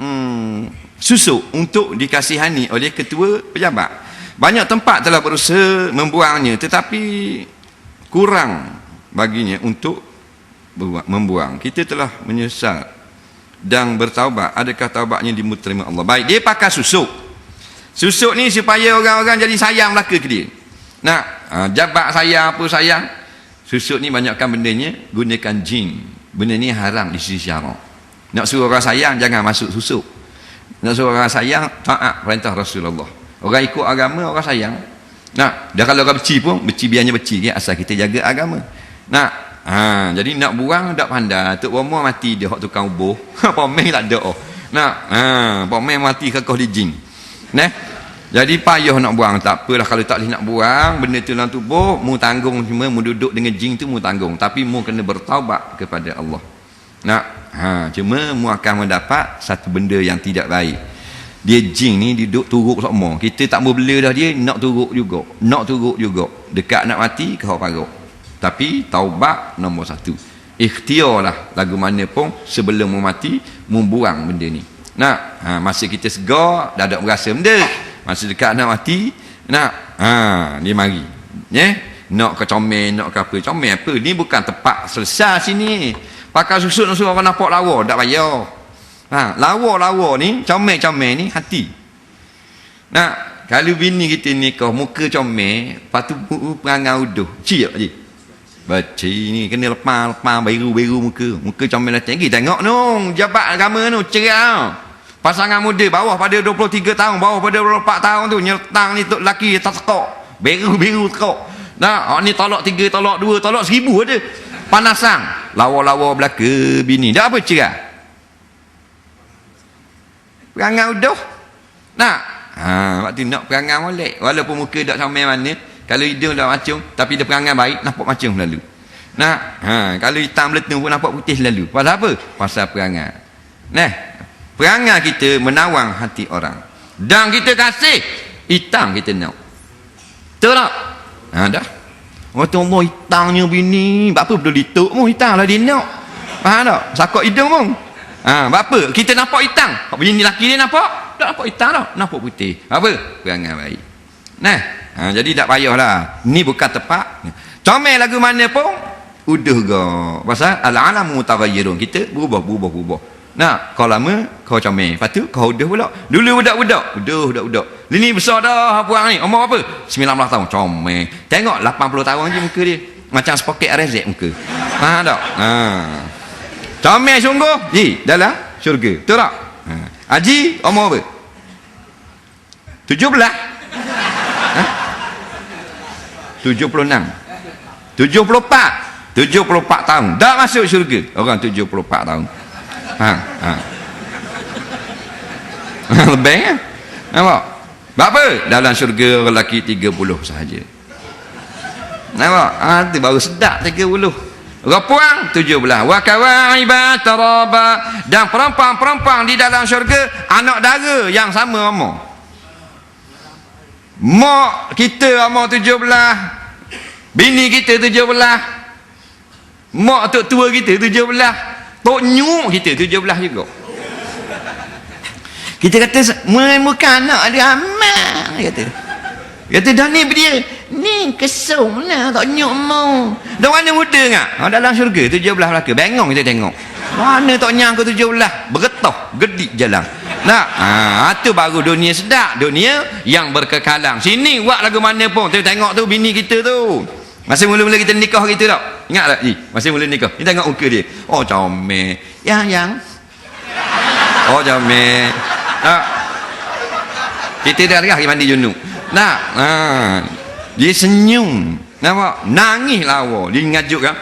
hmm, susuk untuk dikasihani oleh ketua pejabat. Banyak tempat telah berusaha membuangnya tetapi kurang baginya untuk membuang. Kita telah menyesal dan bertaubat. Adakah taubatnya diterima Allah? Baik, dia pakai susuk. Susuk ni supaya orang-orang jadi sayang belaka ke dia. Nak ha, jabat sayang apa sayang. Susuk ni banyakkan bendanya gunakan jin. Benda ni haram di sisi syarak. Nak suruh orang sayang jangan masuk susuk. Nak suruh orang sayang taat perintah Rasulullah. Orang ikut agama orang sayang. Nah, dia kalau orang beci pun beci biarnya beci ya asal kita jaga agama. Nah, ha, jadi nak buang tak pandai. Tok bomo mati dia hak tukang ubuh. Pomeh tak ada. Nah, ha, pomeh mati kekoh di jin. Nah. Jadi payah nak buang tak apalah kalau tak boleh nak buang benda tu dalam tubuh mu tanggung cuma mu duduk dengan jin tu mu tanggung tapi mu kena bertaubat kepada Allah. Nak ha cuma mu akan mendapat satu benda yang tidak baik. Dia jin ni duduk turuk semua. Kita tak mau bela dah dia nak turuk juga. Nak turuk juga. Dekat nak mati kau paruk. Tapi taubat nombor satu. Ikhtiarlah lagu mana pun sebelum mu mati mu buang benda ni. Nak ha, masa kita segar dah ada berasa benda masa dekat nak mati nak ha dia mari ya nak ke comel nak ke apa comel apa ni bukan tempat selesai sini pakai susut nak suruh nampak lawa tak payah ha lawa-lawa ni comel-comel ni hati nak kalau bini kita ni kau muka comel patu perangai uduh cik je baca ni kena lepas-lepas biru-biru muka muka comel dah tinggi tengok nung jabat agama tu cerah Pasangan muda bawah pada 23 tahun, bawah pada 24 tahun tu nyertang ni tok lelaki tak tekok. Biru-biru tekok. Nah, ni tolak tiga, tolak dua, tolak seribu ada. Panasang. Lawa-lawa belaka bini. Dah apa cerah? Perangai udah. Nak. Ha, waktu nak perangai molek. Walaupun muka tak sama mana. Kalau hidung dah macam. Tapi dia perangai baik, nampak macam lalu. Nak. Ha, kalau hitam letung pun nampak putih lalu. Pasal apa? Pasal perangai. Nah, perangai kita menawang hati orang dan kita kasih hitam kita nak tak ha, dah waktu Allah hitamnya bini. Apa perlu dituk pun hitam lah dia nak. Faham tak? Sakut hidung pun. Ha, apa? Kita nampak hitam. Bini lelaki dia nampak? Tak nampak hitam tak nampak putih. Apa? Perangai baik. Nah ha, jadi tak payahlah. Ni bukan tepat. Comel lagu mana pun? Udah ke pasal al-alam mutaghayyirun. Kita berubah berubah berubah Nak, kau lama, kau comel. Lepas tu, kau udah pula. Dulu budak-budak. Udah, budak-budak. Lini besar dah, apa ni? Umur apa? 19 tahun. Comel. Tengok, 80 tahun je muka dia. Macam sepoket RZ muka. Faham tak? Ha. Comel sungguh. Ji, dalam syurga. Betul tak? Ha. Haji, umur apa? 17. Ha? 76. 74. 74 tahun. Dah masuk syurga. Orang 74 tahun ha, ha. lebih kan nampak? Berapa? Dalam syurga lelaki 30 sahaja. Nampak? Ha, itu baru sedap 30 perempuan 17 wa kawaiba taraba. Dan perempuan-perempuan di dalam syurga anak dara yang sama amor mak kita amor 17 bini kita 17 mak tok tua kita 17 Tok nyuk kita tujuh belah juga. Kita kata bukan anak dia amal kata. Kata dah ni dia ni kesum lah tak nyuk mau. Dah mana muda ngak? Ha, dalam syurga tujuh belah belaka. Bengong kita tengok. Mana tak nyang tujuh belah? Bergetah, gedik jalan. Nak, ha, tu baru dunia sedap. Dunia yang berkekalan. Sini buat lagu mana pun. Tengok tu bini kita tu. Masa mula-mula kita nikah gitu tak? Ingat tak? Masa mula nikah. Kita tengok muka dia. Oh, comel. Yang, yang. Oh, comel. Tak? Kita dah dah mandi junub. Nak? Ha. Dia senyum. Nampak? Nangis lawa. Dia ngajuk kan?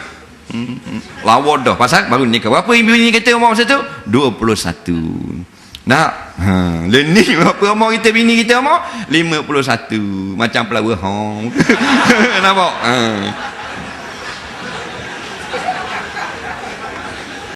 Lawa dah. Pasal baru nikah. Berapa ibu ni kata umur masa tu? 21. Nak? Ha. Lenih berapa umur kita bini kita umur? 51. Macam pelawa hong. Nampak? Ha.